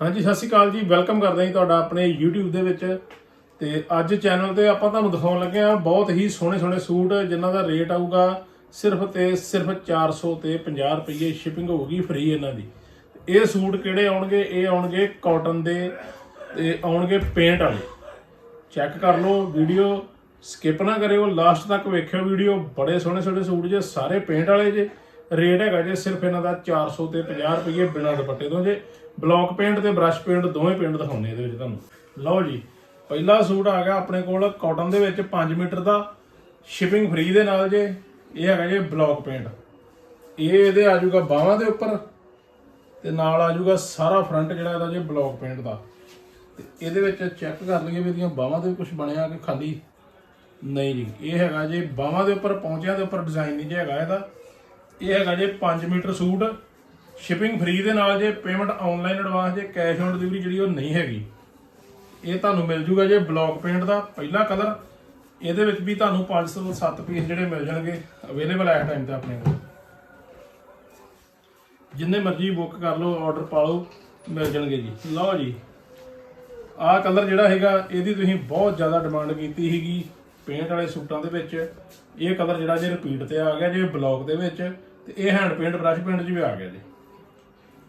ਹਾਂਜੀ, ਸਤਿ ਸ਼੍ਰੀ ਅਕਾਲ ਜੀ। ਵੈਲਕਮ ਕਰਦੇ ਹਾਂ ਜੀ ਤੁਹਾਡਾ ਆਪਣੇ YouTube ਦੇ ਵਿੱਚ। ਤੇ ਅੱਜ ਚੈਨਲ ਤੇ ਆਪਾਂ ਤੁਹਾਨੂੰ ਦਿਖਾਉਣ ਲੱਗੇ ਆ ਬਹੁਤ ਹੀ ਸੋਹਣੇ ਸੋਹਣੇ ਸੂਟ, ਜਿਨ੍ਹਾਂ ਦਾ ਰੇਟ ਆਊਗਾ ਸਿਰਫ ਤੇ ਸਿਰਫ 400 ਤੇ 50 ਰੁਪਏ ਸ਼ਿਪਿੰਗ ਹੋਊਗੀ ਫ੍ਰੀ ਇਹਨਾਂ ਦੀ। ਇਹ ਸੂਟ ਕਿਹੜੇ ਆਉਣਗੇ? ਇਹ ਆਉਣਗੇ ਕਾਟਨ ਦੇ ਤੇ ਆਉਣਗੇ ਪੇਂਟ ਵਾਲੇ। ਚੈੱਕ ਕਰ ਲਓ ਵੀਡੀਓ ਸਕਿਪ ਨਾ ਕਰਿਓ। ਲਾਸਟ ਤੱਕ ਵੇਖਿਓ ਵੀਡੀਓ ਬੜੇ ਸੋਹਣੇ ਸੋਹਣੇ ਸੂਟ ਜੇ, ਸਾਰੇ ਪੇਂਟ ਵਾਲੇ ਜੇ। ਰੇਟ ਹੈਗਾ ਜੇ ਸਿਰਫ ਇਹਨਾਂ ਦਾ 400 ਤੇ 50 ਰੁਪਏ ਬਿਨਾਂ ਦੁਪੱਟੇ ਤੋਂ ਜੇ। ਬਲੌਕ ਪੇਂਟ ਤੇ ਬ੍ਰਸ਼ ਪੇਂਟ ਦੋਵੇਂ ਪੇਂਟ ਦਿਖਾਉਂਦੇ ਇਹਦੇ ਵਿੱਚ ਤੁਹਾਨੂੰ। ਲਓ ਜੀ, ਪਹਿਲਾ ਸੂਟ ਆ ਗਿਆ ਆਪਣੇ ਕੋਲ ਕਾਟਨ ਦੇ ਵਿੱਚ 5 ਮੀਟਰ ਦਾ ਸ਼ਿਪਿੰਗ ਫ੍ਰੀ ਦੇ ਨਾਲ ਜੇ, ਇਹ ਹੈਗਾ ਜੇ ਬਲੌਕ ਪੇਂਟ। ਇਹ ਇਹਦੇ ਆ ਜਾਊਗਾ ਬਾਹਾਂ ਦੇ ਉੱਪਰ ਤੇ ਨਾਲ ਆ ਜਾਊਗਾ ਸਾਰਾ ਫਰੰਟ ਜਿਹੜਾ ਇਹਦਾ ਜੇ ਬਲੌਕ ਪੇਂਟ ਦਾ। ਤੇ ਇਹਦੇ ਵਿੱਚ ਚੈੱਕ ਕਰ ਲਈਏ ਵੀ ਇਹਦੀਆਂ ਬਾਹਾਂ ਤੇ ਕੁਝ ਬਣਿਆ ਕਿ ਖਾਲੀ। ਨਹੀਂ ਜੀ, ਇਹ ਹੈਗਾ ਜੇ ਬਾਹਾਂ ਦੇ ਉੱਪਰ ਪਹੁੰਚਿਆਂ ਦੇ ਉੱਪਰ ਡਿਜ਼ਾਈਨ ਨਹੀਂ ਜੇ ਹੈਗਾ ਇਹਦਾ। ਇਹ ਹੈਗਾ ਜੇ 5 ਮੀਟਰ ਸੂਟ ਸ਼ਿਪਿੰਗ ਫ੍ਰੀ ਦੇ ਨਾਲ ਜੇ ਪੇਮੈਂਟ ਆਨਲਾਈਨ ਐਡਵਾਂਸ ਜੇ ਕੈਸ਼ ਔਨ ਡਿਲੀਵਰੀ ਜਿਹੜੀ ਉਹ ਨਹੀਂ ਹੈਗੀ, ਇਹ ਤੁਹਾਨੂੰ ਮਿਲ ਜੂਗਾ ਜੇ ਬਲੌਕ ਪੇਂਟ ਦਾ ਪਹਿਲਾ ਕਲਰ ਇਹਦੇ ਵਿੱਚ ਵੀ ਤੁਹਾਨੂੰ 5 ਤੋਂ 7 ਪੀਸ ਜਿਹੜੇ ਮਿਲ ਜਾਣਗੇ ਅਵੇਲੇਬਲ ਹੈ ਟਾਈਮ ਤੇ ਆਪਣੇ ਕੋਲ। ਜਿੰਨੇ ਮਰਜ਼ੀ ਬੁੱਕ ਕਰ ਲਓ ਆਰਡਰ ਪਾ ਲਓ, ਮਿਲ ਜਾਣਗੇ ਜੀ। ਲਓ ਜੀ, ਆਹ ਕਲਰ ਜਿਹੜਾ ਹੈਗਾ, ਇਹਦੀ ਤੁਸੀਂ ਬਹੁਤ ਜ਼ਿਆਦਾ ਡਿਮਾਂਡ ਕੀਤੀ ਸੀਗੀ ਪੇਂਟ ਵਾਲੇ ਸੂਟਾਂ ਦੇ ਵਿੱਚ। ਇਹ ਕਲਰ ਜਿਹੜਾ ਜੇ ਰਿਪੀਟ ਤੇ ਆ ਗਿਆ ਜੇ ਬਲੌਕ ਦੇ ਵਿੱਚ, ਤੇ ਇਹ ਹੈਂਡ ਪੇਂਟ ਬ੍ਰਸ਼ ਪੇਂਟ 'ਚ ਵੀ ਆ ਗਿਆ ਜੀ।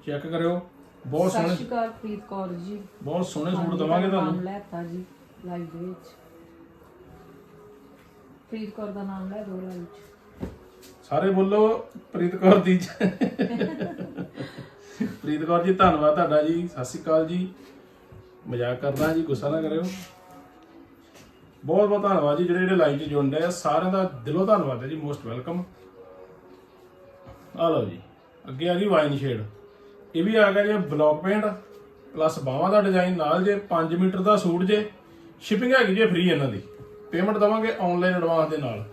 ਚੈੱਕ ਕਰਿਓ। ਬਹੁਤ ਸਤਿ ਸੋਹਣੇ ਸ਼੍ਰੀ ਅਕਾਲ ਪ੍ਰੀਤ ਕੌਰ ਜੀ। ਬਹੁਤ ਸੋਹਣੇ ਸੂਟ ਦਵਾਂਗੇ ਤੁਹਾਨੂੰ। ਲੈਤਾ ਜੀ ਲਾਈਵ ਦੇ ਵਿੱਚ। ਪ੍ਰੀਤ ਕੌਰ ਦਾ ਨਾਮ ਲੈ ਦੋ ਲਾਈਵ ਚ ਸਾਰੇ ਬੋਲੋ ਪ੍ਰੀਤ ਕੌਰ ਦੀ ਪ੍ਰੀਤ ਕੌਰ ਜੀ ਧੰਨਵਾਦ ਤੁਹਾਡਾ ਜੀ। ਸਤਿ ਸ਼੍ਰੀ ਅਕਾਲ ਜੀ। ਮਜ਼ਾਕ ਕਰਦਾ ਜੀ ਗੁੱਸਾ ਨਾ ਕਰਿਓ। ਬਹੁਤ ਬਹੁਤ ਧੰਨਵਾਦ ਜੀ ਜਿਹੜੇ ਜਿਹੜੇ ਲਾਈਵ 'ਚ ਜੁੜਦੇ ਆ। ਸਾਰਿਆਂ ਦਾ ਦਿਲੋਂ ਧੰਨਵਾਦ ਹੈ ਜੀ ਮੋਸਟ ਵੈਲਕਮ ਆ ਲਓ ਜੀ ਅੱਗੇ ਆ ਗਈ ਵਾਈਨ ਸ਼ੇਡ। ਇਹ ਵੀ ਆ ਗਿਆ ਜੇ ਬਲੌਕ ਪੇਂਟ ਪਲੱਸ ਬਾਹਾਂ ਦਾ ਡਿਜ਼ਾਈਨ ਨਾਲ ਜੇ 5 ਮੀਟਰ ਦਾ ਸੂਟ ਜੇ ਸ਼ਿਪਿੰਗ ਹੈਗੀ ਜੇ ਫ੍ਰੀ ਇਹਨਾਂ ਦੀ। ਪੇਮੈਂਟ ਦਵਾਂਗੇ ਆਨਲਾਈਨ ਐਡਵਾਂਸ ਦੇ ਨਾਲ।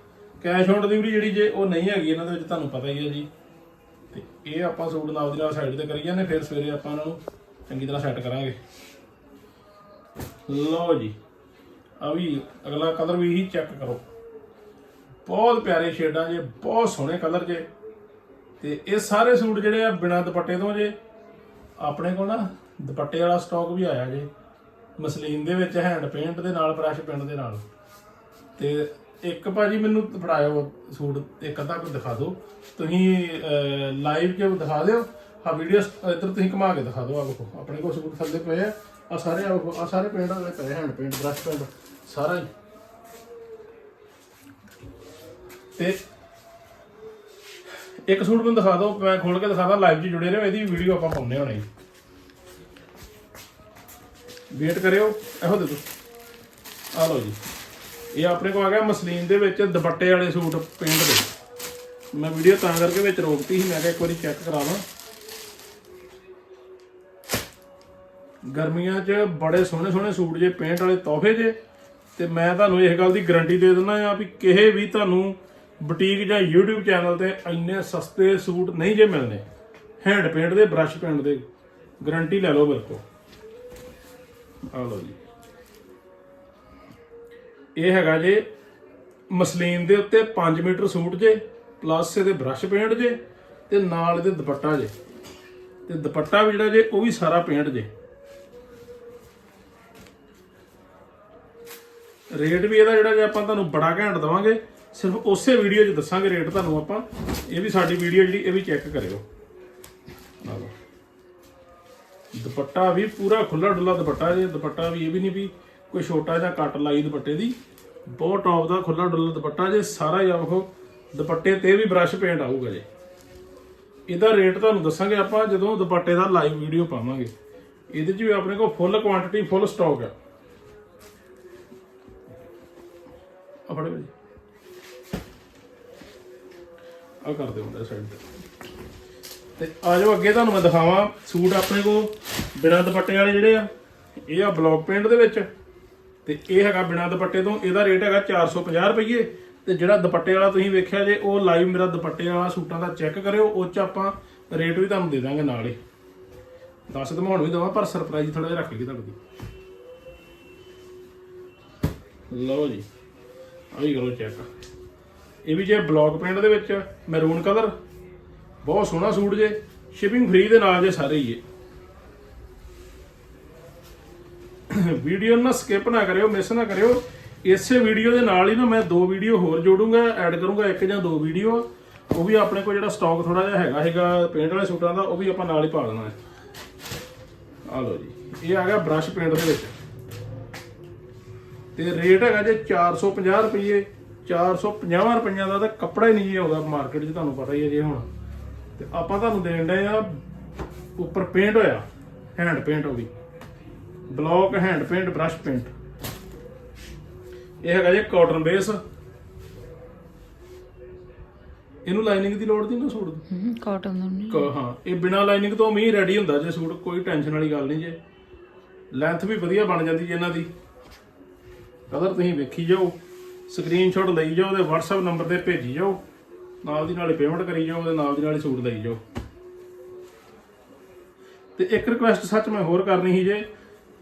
ਕੈਸ਼ ਔਨ ਡਿਲੀਵਰੀ ਜਿਹੜੀ ਜੇ ਉਹ ਨਹੀਂ ਹੈਗੀ, ਇਹਨਾਂ ਦੇ ਵਿੱਚ ਤੁਹਾਨੂੰ ਪਤਾ ਹੀ ਹੈ ਜੀ। ਤੇ ਇਹ ਆਪਾਂ ਸੂਟ ਨਾਲ ਦੀ ਨਾਲ ਸਾਈਡ ਤੇ ਕਰੀ ਜਾਂਦੇ, ਫਿਰ ਸਵੇਰੇ ਆਪਾਂ ਇਹਨਾਂ ਨੂੰ ਚੰਗੀ ਤਰ੍ਹਾਂ ਸੈੱਟ ਕਰਾਂਗੇ। ਲਓ ਜੀ। ਆ ਵੀ ਅਗਲਾ ਕਲਰ ਵੀ ਹੀ ਚੈੱਕ ਕਰੋ। ਬਹੁਤ ਪਿਆਰੇ ਸ਼ੇਡਾਂ ਜੇ, ਬਹੁਤ ਸੋਹਣੇ ਕਲਰ ਜੇ। ਤੇ ਇਹ ਸਾਰੇ ਸੂਟ ਜਿਹੜੇ ਆ ਬਿਨਾਂ ਦੁਪੱਟੇ ਤੋਂ ਜੇ ਆਪਣੇ ਕੋਲ ਨਾ ਦੁਪੱਟੇ ਵਾਲਾ ਸਟਾਕ ਵੀ ਆਇਆ ਜੇ। ਮਸਲੀਨ ਦੇ ਵਿੱਚ ਹੈਂਡ ਪੇਂਟ ਦੇ ਨਾਲ ਬ੍ਰਸ਼ ਪੇਂਟ ਦੇ ਨਾਲ। ਤੇ ਇੱਕ ਭਾਜੀ ਮੈਨੂੰ ਫੜਾਇਓ ਸੂਟ, ਇੱਕ ਅੱਧਾ ਕੋਈ ਦਿਖਾ ਦਿਓ। ਤੁਸੀਂ ਲਾਈਵ ਕੇ ਦਿਖਾ ਦਿਓ? ਆ ਵੀਡੀਓ ਇੱਧਰ ਤੁਸੀਂ ਘੁਮਾ ਕੇ ਦਿਖਾ ਦਿਓ। ਆ ਵੇਖੋ, ਆਪਣੇ ਕੋਲ ਸੂਟ ਥੱਲੇ ਪਏ ਆ। ਆ ਸਾਰੇ ਆ ਵੇਖੋ ਆ ਸਾਰੇ ਪੇਂਟ ਵਾਲੇ ਪਏ ਹੈਂਡ ਪੇਂਟ ਬ੍ਰਸ਼ ਪੇਂਟ ਸਾਰਾ ਹੀ। ਤੇ ਇੱਕ ਸੂਟ ਮੈਨੂੰ ਦਿਖਾ ਦਿਓ, ਮੈਂ ਖੋਲ ਕੇ ਦਿਖਾਦਾ ਲਾਈਵ 'ਚ ਜੁੜੇ ਰਹੋ, ਇਹਦੀ ਵੀਡੀਓ ਆਪਾਂ ਪਾਉਣੇ ਹੋਣੇ। ਵੇਟ ਕਰਿਓ, ਇਹੋ ਦੇ ਦੋ ਆ ਲਓ ਜੀ। ਇਹ ਆਪਣੇ ਕੋਲ ਆ ਗਿਆ ਮਸਲੀਨ ਦੇ ਵਿੱਚ ਦੁਪੱਟੇ ਵਾਲੇ ਸੂਟ ਪਿੰਡ ਦੇ। ਮੈਂ ਵੀਡੀਓ ਤਾਂ ਕਰਕੇ ਵਿੱਚ ਰੋਕਤੀ ਸੀ, ਮੈਂ ਕਿਹਾ ਇੱਕ ਵਾਰੀ ਚੈੱਕ ਕਰਾਵਾਂ ਗਰਮੀਆਂ 'ਚ ਬੜੇ ਸੋਹਣੇ ਸੋਹਣੇ ਸੂਟ ਜੇ ਪੇਂਟ ਵਾਲੇ ਤੋਹਫੇ ਜੇ, ਤੇ ਮੈਂ ਤੁਹਾਨੂੰ ਇਸ ਗੱਲ ਦੀ ਗਾਰੰਟੀ ਦੇ ਦਿੰਦਾ ਆ ਵੀ ਕਿਸੇ ਵੀ ਤੁਹਾਨੂੰ ਬੁਟੀਕ ਜਾਂ YouTube ਚੈਨਲ ਤੇ ਇੰਨੇ ਸਸਤੇ ਸੂਟ ਨਹੀਂ ਜੇ ਮਿਲਨੇ ਹੈਂਡ ਪੇਂਟ ਦੇ, ਬ੍ਰਸ਼ ਪੇਂਟ ਦੇ ਗਾਰੰਟੀ ਲੈ ਲਓ ਮੇਰੇ ਕੋਲ। ਆ ਲਓ ਜੀ। ਇਹ ਹੈਗਾ ਜੇ ਮਸਲੀਨ ਦੇ ਉੱਤੇ 5 ਮੀਟਰ ਸੂਟ ਜੇ ਪਲੱਸ ਇਹਦੇ ਬ੍ਰਸ਼ ਪੇਂਟ ਜੇ ਤੇ ਨਾਲ ਇਹਦੇ ਦੁਪੱਟਾ ਜੇ। ਤੇ ਦੁਪੱਟਾ ਵੀ ਜਿਹੜਾ ਜੇ, ਉਹ ਵੀ ਸਾਰਾ ਪੇਂਟ ਜੇ। ਰੇਟ ਵੀ ਇਹਦਾ ਜਿਹੜਾ ਜੇ ਆਪਾਂ ਤੁਹਾਨੂੰ ਬੜਾ ਘੈਂਟ ਦਵਾਂਗੇ ਸਿਰਫ ਉਸੇ ਵੀਡੀਓ 'ਚ ਦੱਸਾਂਗੇ ਰੇਟ ਤੁਹਾਨੂੰ ਆਪਾਂ। ਇਹ ਵੀ ਸਾਡੀ ਵੀਡੀਓ ਜਿਹੜੀ, ਇਹ ਵੀ ਚੈੱਕ ਕਰਿਓ। ਦੁਪੱਟਾ ਵੀ ਪੂਰਾ ਖੁੱਲਾ ਡੁੱਲਾ ਦੁਪੱਟਾ ਜੇ, ਦੁਪੱਟਾ ਵੀ ਇਹ ਵੀ ਨਹੀਂ ਵੀ ਕੋਈ ਛੋਟਾ ਜਿਹਾ ਕੱਟ ਲਾਈ ਦੁਪੱਟੇ ਦੀ। ਬਹੁਤ ਟੌਪ ਦਾ ਖੁੱਲਾ ਡੁੱਲਾ ਦੁਪੱਟਾ ਜੇ, ਸਾਰਾ ਹੀ ਆਖੋ ਦੁਪੱਟੇ ਤੇ ਵੀ ਬ੍ਰਸ਼ ਪੇਂਟ ਆਊਗਾ ਜੇ। ਇਹਦਾ ਰੇਟ ਤੁਹਾਨੂੰ ਦੱਸਾਂਗੇ ਆਪਾਂ, ਜਦੋਂ ਦੁਪੱਟੇ ਦਾ ਲਾਈਵ ਵੀਡੀਓ ਪਾਵਾਂਗੇ। ਇਹਦੇ 'ਚ ਵੀ ਆਪਣੇ ਕੋਲ ਫੁੱਲ ਕੁਆਂਟੀਟੀ ਫੁੱਲ ਸਟਾਕ ਹੈ ਆ ਫੜੋ ਜੀ। ਆ ਕਰ ਦਿਓ ਉਹਦੇ ਸਾਈਡ ਤੇ। ਤੇ ਆ ਜਾਓ ਅੱਗੇ ਤੁਹਾਨੂੰ ਮੈਂ ਦਿਖਾਵਾਂ ਸੂਟ ਆਪਣੇ ਕੋਲ ਬਿਨਾਂ ਦੁਪੱਟੇ ਵਾਲੇ ਜਿਹੜੇ ਆ, ਇਹ ਆ ਬਲੌਕ ਪੇਂਟ ਦੇ ਵਿੱਚ। ਤੇ ਇਹ ਹੈਗਾ ਬਿਨਾਂ ਦੁਪੱਟੇ ਤੋਂ, ਇਹਦਾ ਰੇਟ ਹੈਗਾ 450 ਰੁਪਏ ਤੇ ਜਿਹੜਾ ਦੁਪੱਟੇ ਵਾਲਾ ਤੁਸੀਂ ਵੇਖਿਆ ਜੇ, ਉਹ ਲਾਈਵ ਮੇਰਾ ਦੁਪੱਟੇ ਵਾਲਾ ਸੂਟਾਂ ਦਾ ਚੈੱਕ ਕਰਿਓ, ਉਹ ਚ ਆਪਾਂ ਰੇਟ ਵੀ ਤੁਹਾਨੂੰ ਦੇ ਦਾਂਗੇ ਨਾਲ ਹੀ। ਦੱਸ ਦਮਾਉਣ ਵੀ ਦਵਾਂ, ਪਰ ਸਰਪ੍ਰਾਈਜ਼ ਥੋੜਾ ਜਿਹਾ ਰੱਖ ਲਈ ਤੁਹਾਡੀ ਲਓ ਜੀ ਆ ਕਰੋ ਚੈੱਕ ਇਹ ਵੀ ਜੇ ਬਲੌਕ ਪ੍ਰਿੰਟ ਦੇ ਵਿੱਚ ਮੈਰੂਨ ਕਲਰ ਬਹੁਤ ਸੋਹਣਾ ਸੂਟ ਜੇ ਸ਼ਿਪਿੰਗ ਫ੍ਰੀ ਦੇ ਨਾਲ ਜੇ ਸਾਰੇ ਹੀ ਇਹ। ਵੀਡੀਓ ਨਾ ਸਕਿਪ ਨਾ ਕਰਿਓ ਮਿਸ ਨਾ ਕਰਿਓ। ਇਸੇ ਵੀਡੀਓ ਦੇ ਨਾਲ ਹੀ ਨਾ ਮੈਂ ਦੋ ਵੀਡੀਓ ਹੋਰ ਜੋੜੂੰਗਾ ਐਡ ਕਰੂੰਗਾ, ਇੱਕ ਜਾਂ ਦੋ ਵੀਡੀਓ ਉਹ ਵੀ ਆਪਣੇ ਕੋਲ ਜਿਹੜਾ ਸਟਾਕ ਥੋੜਾ ਜਿਹਾ ਹੈਗਾ ਹੈਗਾ ਪੇਂਟ ਵਾਲੇ ਸੂਟਾਂ ਦਾ, ਉਹ ਵੀ ਆਪਾਂ ਨਾਲ ਹੀ ਪਾ ਦੇਣਾ ਹੈ। ਆ ਲਓ ਜੀ, ਇਹ ਆ ਗਿਆ ਬ੍ਰਸ਼ ਪੇਂਟ ਦੇ ਵਿੱਚ। ਤੇ ਰੇਟ ਹੈਗਾ ਜੇ 450 ਰੁਪਏ 450 ਰੁਪਈਆਂ ਦਾ ਤਾਂ ਕੱਪੜਾ ਹੀ ਨਹੀਂ ਆਉਂਦਾ ਮਾਰਕੀਟ 'ਚ ਤੁਹਾਨੂੰ ਪਤਾ ਹੀ ਹੈ ਜੇ ਹੁਣ। ਤੇ ਆਪਾਂ ਤੁਹਾਨੂੰ ਦੇਣ ਡਏ ਆ ਉੱਪਰ ਪੇਂਟ ਹੋਇਆ ਹੈਂਡ ਪੇਂਟ ਉਹ ਵੀ block hand paint brush paint ਇਹ ਹੈਗਾ ਜੀ ਕਾਟਨ ਬੇਸ ਇਹਨੂੰ ਲਾਈਨਿੰਗ ਦੀ ਲੋੜ ਨਹੀਂ ਨਾ ਸੂਟ ਦੀ? ਕਾਟਨ ਦਾ ਨਹੀਂ ਹਾਂ ਇਹ ਬਿਨਾ ਲਾਈਨਿੰਗ ਤੋਂ ਮੀ ਰੈਡੀ ਹੁੰਦਾ ਜੇ ਸੂਟ ਕੋਈ ਟੈਨਸ਼ਨ ਵਾਲੀ ਗੱਲ ਨਹੀਂ ਜੇ। ਲੈਂਥ ਵੀ ਵਧੀਆ ਬਣ ਜਾਂਦੀ ਜੇ ਇਹਨਾਂ ਦੀ। ਕਲਰ ਤੁਸੀਂ ਵੇਖੀ ਜਾਓ ਸਕਰੀਨਸ਼ਾਟ ਲਈ ਜਾਓ ਤੇ WhatsApp ਨੰਬਰ ਤੇ ਭੇਜੀ ਜਾਓ। ਨਾਲ ਦੀ ਨਾਲੇ ਪੇਮੈਂਟ ਕਰੀ ਜਾਓ ਤੇ ਨਾਲ ਦੀ ਨਾਲੇ ਸੂਟ ਲਈ ਜਾਓ। ਤੇ ਇੱਕ ਰਿਕੁਐਸਟ ਸੱਚ ਮੈਂ ਹੋਰ ਕਰਨੀ ਸੀ ਜੇ,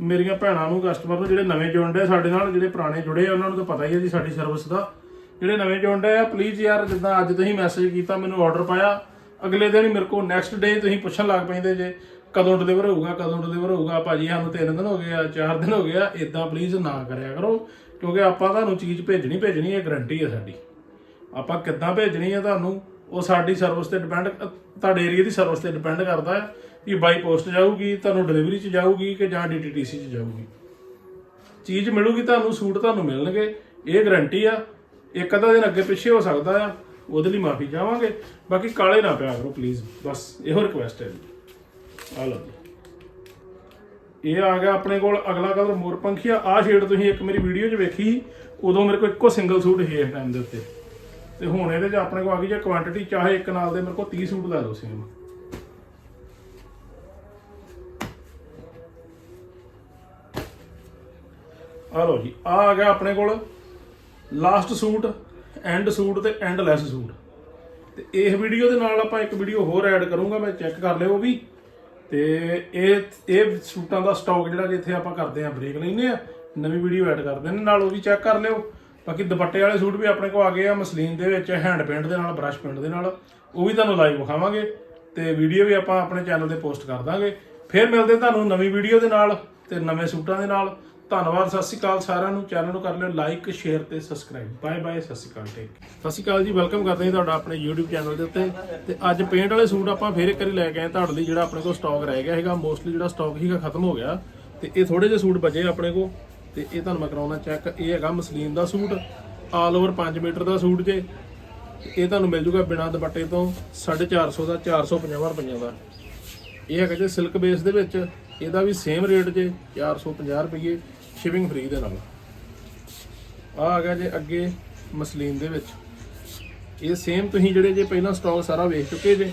ਮੇਰੀਆਂ ਭੈਣਾਂ ਨੂੰ ਕਸਟਮਰ ਨੂੰ ਜਿਹੜੇ ਨਵੇਂ ਜੁੜਦੇ ਸਾਡੇ ਨਾਲ, ਜਿਹੜੇ ਪੁਰਾਣੇ ਜੁੜੇ ਆ, ਉਹਨਾਂ ਨੂੰ ਤਾਂ ਪਤਾ ਹੀ ਹੈ ਜੀ ਸਾਡੀ ਸਰਵਿਸ ਦਾ। ਜਿਹੜੇ ਨਵੇਂ ਜੁੜਦੇ ਆ ਪਲੀਜ਼ ਯਾਰ ਜਿੱਦਾਂ ਅੱਜ ਤੁਸੀਂ ਮੈਸੇਜ ਕੀਤਾ, ਮੈਨੂੰ ਆਰਡਰ ਪਾਇਆ, ਅਗਲੇ ਦਿਨ ਮੇਰੇ ਕੋਲ ਨੈਕਸਟ ਡੇ ਤੁਸੀਂ ਪੁੱਛਣ ਲੱਗ ਪੈਂਦੇ ਜੇ, ਕਦੋਂ ਡਿਲੀਵਰ ਹੋਊਗਾ, ਕਦੋਂ ਡਿਲੀਵਰ ਹੋਊਗਾ, ਭਾਜੀ ਸਾਨੂੰ 3 ਦਿਨ ਹੋ ਗਏ ਆ 4 ਦਿਨ ਹੋ ਗਏ ਆ ਇਦਾਂ ਪਲੀਜ਼ ਨਾ ਕਰਿਆ ਕਰੋ। ਕਿਉਂਕਿ ਆਪਾਂ ਤੁਹਾਨੂੰ ਚੀਜ਼ ਭੇਜਣੀ ਭੇਜਣੀ ਇਹ ਗਰੰਟੀ ਹੈ ਸਾਡੀ। ਆਪਾਂ ਕਿੱਦਾਂ ਭੇਜਣੀ ਹੈ ਤੁਹਾਨੂੰ, ਉਹ ਸਾਡੀ ਸਰਵਿਸ ਤੇ ਡਿਪੈਂਡ ਤੁਹਾਡੇ ਏਰੀਆ ਦੀ ਸਰਵਿਸ ਤੇ ਡਿਪੈਂਡ ਕਰਦਾ ਹੈ ਕਿ ਬਾਈ ਪੋਸਟ ਜਾਊਗੀ, ਤੁਹਾਨੂੰ ਡਿਲੀਵਰੀ 'ਚ ਜਾਊਗੀ ਕਿ ਜਾਂ ਡੀਟੀਟੀਸੀ 'ਚ ਜਾਊਗੀ। ਚੀਜ਼ ਮਿਲੂਗੀ ਤੁਹਾਨੂੰ, ਸੂਟ ਤੁਹਾਨੂੰ ਮਿਲਣਗੇ, ਇਹ ਗਰੰਟੀ ਆ। ਇੱਕ ਅੱਧਾ ਦਿਨ ਅੱਗੇ ਪਿੱਛੇ ਹੋ ਸਕਦਾ ਆ, ਉਹਦੇ ਲਈ ਮਾਫੀ ਚਾਹਾਂਗੇ। ਬਾਕੀ ਕਾਲੇ ਨਾ ਪਿਆ ਕਰੋ ਪਲੀਜ਼ ਬਸ, ਇਹੋ ਰਿਕੁਐਸਟ ਹੈ ਜੀ। ਆ ਲਓ ਇਹ ਆ ਗਿਆ ਆਪਣੇ ਕੋਲ ਅਗਲਾ ਕਲਰ ਮੋਰਪੰਖੀਆ ਆ। ਸ਼ੇਡ ਤੁਸੀਂ ਇੱਕ ਮੇਰੀ ਵੀਡੀਓ 'ਚ ਵੇਖੀ, ਉਦੋਂ ਮੇਰੇ ਕੋਲ ਇੱਕੋ ਸਿੰਗਲ ਸੂਟ ਹੀ ਇਸ ਟਾਈਮ ਦੇ ਉੱਤੇ। ਤੇ ਹੁਣ ਇਹਦੇ 'ਚ ਆਪਣੇ ਕੋਲ ਆ ਗਈ ਜੇ ਕੁਆਂਟੀਟੀ ਚਾਹੇ ਇੱਕ ਨਾਲ ਦੇ ਮੇਰੇ ਕੋਲ 30 ਸੂਟ ਲੈ ਲਓ ਸੇਮ ਆ ਲਓ ਜੀ ਆ ਆ ਗਿਆ ਆਪਣੇ ਕੋਲ ਲਾਸਟ ਸੂਟ ਐਂਡ ਸੂਟ ਤੇ ਐਂਡ ਲੈਸ ਸੂਟ ਤੇ ਇਹ ਵੀਡੀਓ ਦੇ ਨਾਲ ਆਪਾਂ ਇੱਕ ਵੀਡੀਓ ਹੋਰ ਐਡ ਕਰੂੰਗਾ, ਮੈਂ ਚੈੱਕ ਕਰ ਲਿਓ ਉਹ ਵੀ। ਤੇ ਇਹ ਇਹ ਸੂਟਾਂ ਦਾ ਸਟਾਕ ਜਿਹੜਾ ਜਿੱਥੇ ਆਪਾਂ ਕਰਦੇ ਆ ਬ੍ਰੇਕ ਲੈਨੇ ਆ ਨਵੀਂ ਵੀਡੀਓ ਐਡ ਕਰਦੇ ਨੇ, ਨਾਲ ਉਹ ਵੀ ਚੈੱਕ ਕਰ ਲਿਓ। ਬਾਕੀ ਦੁਪੱਟੇ ਵਾਲੇ ਸੂਟ ਵੀ ਆਪਣੇ ਕੋਲ ਆ ਗਏ ਆ, ਮਸਲੀਨ ਦੇ ਵਿੱਚ ਹੈਂਡ ਪੇਂਟ ਦੇ ਨਾਲ ਬ੍ਰਸ਼ ਪੇਂਟ ਦੇ ਨਾਲ, ਉਹ ਵੀ ਤੁਹਾਨੂੰ ਲਾਈਵ ਵਿਖਾਵਾਂਗੇ। ਤੇ ਵੀਡੀਓ ਵੀ ਆਪਾਂ ਆਪਣੇ ਚੈਨਲ ਤੇ ਪੋਸਟ ਕਰ ਦਾਂਗੇ। ਫਿਰ ਮਿਲਦੇ ਤੁਹਾਨੂੰ ਨਵੀਂ ਵੀਡੀਓ ਦੇ ਨਾਲ ਤੇ ਨਵੇਂ ਸੂਟਾਂ ਦੇ ਨਾਲ। ਧੰਨਵਾਦ, ਸਤਿ ਸ਼੍ਰੀ ਅਕਾਲ ਸਾਰਿਆਂ ਨੂੰ। ਚੈਨਲ ਨੂੰ ਕਰ ਲਿਓ ਲਾਈਕ ਸ਼ੇਅਰ ਤੇ ਸਬਸਕ੍ਰਾਈਬ ਬਾਏ ਬਾਏ ਸਤਿ ਸ਼੍ਰੀ ਅਕਾਲ ਟੇਕ ਸਤਿ ਸ਼੍ਰੀ ਅਕਾਲ ਜੀ ਵੈਲਕਮ ਕਰਦੇ ਹਾਂ ਤੁਹਾਡਾ ਆਪਣੇ YouTube ਚੈਨਲ ਦੇ ਉੱਤੇ। ਤੇ ਅੱਜ ਪੇਂਟ ਵਾਲੇ ਸੂਟ ਆਪਾਂ ਫੇਰ ਇੱਕ ਵਾਰੀ ਲੈ ਕੇ ਆਏ ਤੁਹਾਡੇ ਲਈ, ਜਿਹੜਾ ਆਪਣੇ ਕੋਲ ਸਟਾਕ ਰਹਿ ਗਿਆ ਹੈਗਾ ਮੋਸਟਲੀ ਜਿਹੜਾ ਸਟਾਕ ਸੀਗਾ ਖਤਮ ਹੋ ਗਿਆ। ਤੇ ਇਹ ਥੋੜੇ ਜਿਹੇ ਸੂਟ ਬਚੇ ਆਪਣੇ ਕੋਲ। ਤੇ ਇਹ ਤੁਹਾਨੂੰ ਮੈਂ ਕਰਾਉਣਾ ਚੈੱਕ ਇਹ ਹੈਗਾ ਮਸਲੀਨ ਦਾ ਸੂਟ ਆਲ ਓਵਰ 5 ਮੀਟਰ ਦਾ ਸੂਟ ਜੇ। ਇਹ ਤੁਹਾਨੂੰ ਮਿਲ ਜੂਗਾ ਬਿਨਾਂ ਦੁਪੱਟੇ ਤੋਂ 450 ਦਾ 450 ਰੁਪਈਆ ਦਾ। ਇਹ ਹੈਗਾ ਜੇ ਸਿਲਕ ਬੇਸ ਦੇ ਵਿੱਚ। ਇਹਦਾ ਵੀ ਸੇਮ ਰੇਟ ਜੇ 450 ਰੁਪਏ ਸ਼ਿਪਿੰਗ ਫ੍ਰੀ ਦੇ ਨਾਲ। ਆ ਆ ਗਿਆ ਜੇ ਅੱਗੇ ਮਸਲੀਨ ਦੇ ਵਿੱਚ। ਇਹ ਸੇਮ ਤੁਸੀਂ ਜਿਹੜੇ ਜੇ ਪਹਿਲਾਂ ਸਟਾਕ ਸਾਰਾ ਵੇਖ ਚੁੱਕੇ ਜੇ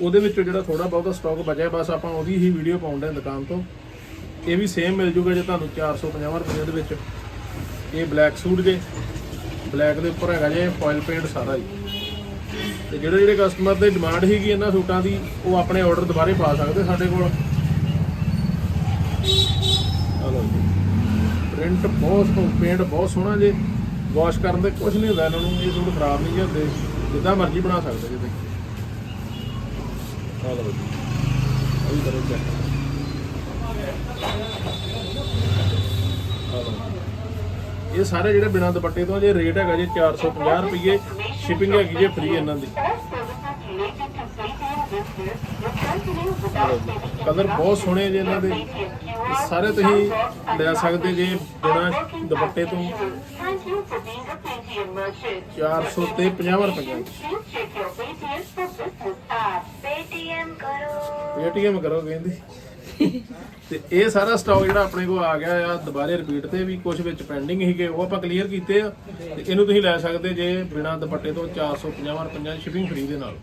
ਉਹਦੇ ਵਿੱਚੋਂ ਜਿਹੜਾ ਥੋੜਾ ਬਹੁਤਾ ਸਟਾਕ ਬਚਿਆ, ਬਸ ਆਪਾਂ ਉਹਦੀ ਹੀ ਵੀਡੀਓ ਪਾਉਂਦੇ ਹਾਂ ਦੁਕਾਨ ਤੋਂ। ਇਹ ਵੀ ਸੇਮ ਮਿਲ ਜੂਗਾ ਜੇ ਤੁਹਾਨੂੰ 450 ਰੁਪਏ ਦੇ ਵਿੱਚ। ਇਹ ਬਲੈਕ ਸੂਟ ਜੇ ਬਲੈਕ ਦੇ ਉੱਪਰ ਹੈਗਾ ਜੇ ਫੋਇਲ ਪੇਂਟ ਸਾਰਾ ਹੀ। ਤੇ ਜਿਹੜੇ ਜਿਹੜੇ ਕਸਟਮਰ ਦੇ ਡਿਮਾਂਡ ਸੀਗੀ ਇਹਨਾਂ ਸੂਟਾਂ ਦੀ, ਉਹ ਆਪਣੇ ਆਰਡਰ ਦੁਬਾਰੇ ਪਾ ਸਕਦੇ ਸਾਡੇ ਕੋਲ। ਪ੍ਰਿੰਟ ਬਹੁਤ ਪੇਂਟ ਬਹੁਤ ਸੋਹਣਾ ਜੇ। ਵਾਸ਼ ਕਰਨ ਦੇ ਕੁਝ ਨਹੀਂ ਹੁੰਦਾ, ਇਹਨਾਂ ਨੂੰ ਇਹ ਸੂਟ ਖਰਾਬ ਨਹੀਂ ਹੁੰਦੇ। ਜਿੱਦਾਂ ਮਰਜ਼ੀ ਬਣਾ ਸਕਦੇ ਜੇ ਤੁਸੀਂ। ਹਲੋ ਜੀ। ਇਹ ਕਰੋ ਚੈੱਕ ਇਹ ਸਾਰੇ ਜਿਹੜੇ ਬਿਨਾਂ ਦੁਪੱਟੇ ਤੋਂ ਜੇ ਰੇਟ ਹੈਗਾ ਜੀ 450 ਰੁਪਏ ਸ਼ਿਪਿੰਗ ਹੈਗੀ ਜੇ ਫ੍ਰੀ ਇਹਨਾਂ ਦੀ। ਕਲਰ ਬਹੁਤ ਸੋਹਣੇ ਜੀ ਇਹਨਾਂ ਦੇ। ਸਾਰੇ ਤੁਸੀਂ ਲੈ ਸਕਦੇ ਜੇ ਬਿਨਾ ਦੁਪੱਟੇ ਤੋਂ। 400 ਤੇ 50 ਰੁਪਏ। ਪੇਟੀਐਮ ਕਰੋ। ਕਹਿੰਦੇ। ਤੇ ਇਹ ਸਾਰਾ ਸਟਾਕ ਜਿਹੜਾ ਆਪਣੇ ਕੋਲ ਆ ਗਿਆ ਆ ਦੁਬਾਰੇ ਰਿਪੀਟ ਤੇ ਵੀ ਕੁਝ ਵਿੱਚ ਪੈਂਡਿੰਗ ਸੀਗੇ ਉਹ ਆਪਾਂ ਕਲੀਅਰ ਕੀਤੇ ਆ। ਤੇ ਇਹਨੂੰ ਤੁਸੀਂ ਲੈ ਸਕਦੇ ਜੇ ਬਿਨਾ ਦੁਪੱਟੇ ਤੋਂ 450 ਰੁਪਏ ਸ਼ਿਪਿੰਗ ਫ੍ਰੀ ਦੇ ਨਾਲ।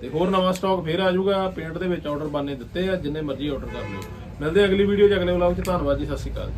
ਤੇ ਹੋਰ ਨਵਾਂ ਸਟਾਕ ਫੇਰ ਆ ਜਾਊਗਾ। ਪੇਂਟ ਦੇ ਵਿੱਚ ਆਰਡਰ ਬਾਨੇ ਦਿੱਤੇ ਆ, ਜਿੰਨੇ ਮਰਜ਼ੀ ਆਰਡਰ ਕਰ ਲਿਓ। ਮਿਲਦੇ ਆ ਅਗਲੀ ਵੀਡੀਓ 'ਚ। ਅਗਲੇ ਵਲੌਗ 'ਚ। ਧੰਨਵਾਦ ਜੀ। ਸਤਿ ਸ਼੍ਰੀ ਅਕਾਲ